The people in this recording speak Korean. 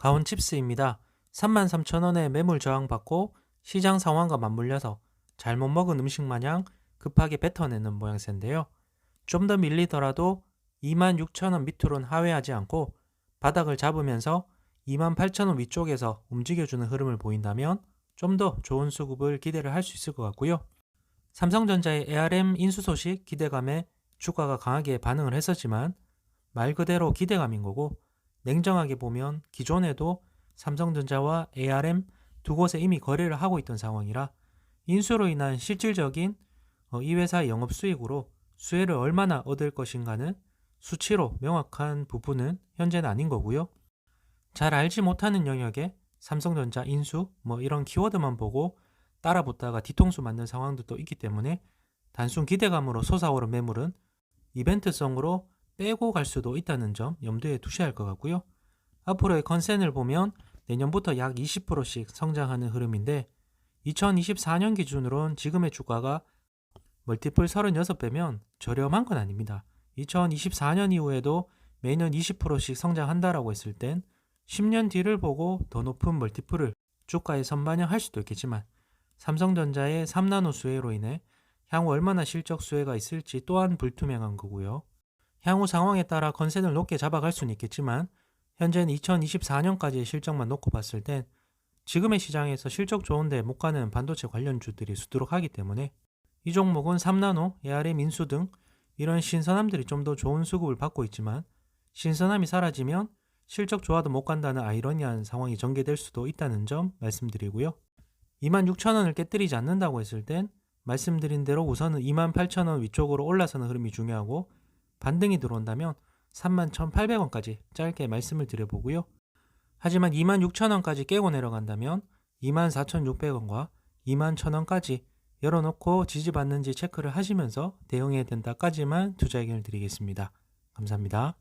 가온칩스입니다. 33,000원에 매물 저항받고 시장 상황과 맞물려서 잘못 먹은 음식 마냥 급하게 뱉어내는 모양새인데요. 좀 더 밀리더라도 26,000원 밑으로는 하회하지 않고 바닥을 잡으면서 28,000원 위쪽에서 움직여주는 흐름을 보인다면 좀 더 좋은 수급을 기대를 할 수 있을 것 같고요. 삼성전자의 ARM 인수 소식 기대감에 주가가 강하게 반응을 했었지만 말 그대로 기대감인 거고 냉정하게 보면 기존에도 삼성전자와 ARM 두 곳에 이미 거래를 하고 있던 상황이라 인수로 인한 실질적인 어, 이 회사의 영업 수익으로 수혜를 얼마나 얻을 것인가는 수치로 명확한 부분은 현재는 아닌 거고요. 잘 알지 못하는 영역에 삼성전자 인수 뭐 이런 키워드만 보고 따라붙다가 뒤통수 맞는 상황도 또 있기 때문에 단순 기대감으로 솟아오른 매물은 이벤트성으로 빼고 갈 수도 있다는 점 염두에 두셔야 할 것 같고요. 앞으로의 컨센을 보면 내년부터 약 20%씩 성장하는 흐름인데 2024년 기준으론 지금의 주가가 멀티플 36배면 저렴한 건 아닙니다. 2024년 이후에도 매년 20%씩 성장한다라고 했을 땐 10년 뒤를 보고 더 높은 멀티플을 주가에 선반영할 수도 있겠지만 삼성전자의 3나노 수혜로 인해 향후 얼마나 실적 수혜가 있을지 또한 불투명한 거고요. 향후 상황에 따라 건센을 높게 잡아갈 수는 있겠지만 현재는 2024년까지의 실적만 놓고 봤을 땐 지금의 시장에서 실적 좋은데 못 가는 반도체 관련주들이 수두룩하기 때문에 이 종목은 3나노, ARM 인수 등 이런 신선함들이 좀 더 좋은 수급을 받고 있지만 신선함이 사라지면 실적 좋아도 못 간다는 아이러니한 상황이 전개될 수도 있다는 점 말씀드리고요. 26,000원을 깨뜨리지 않는다고 했을 땐 말씀드린 대로 우선은 28,000원 위쪽으로 올라서는 흐름이 중요하고 반등이 들어온다면 31,800원까지 짧게 말씀을 드려보고요. 하지만 26,000원까지 깨고 내려간다면 24,600원과 21,000원까지 열어놓고 지지받는지 체크를 하시면서 대응해야 된다까지만 투자 의견을 드리겠습니다. 감사합니다.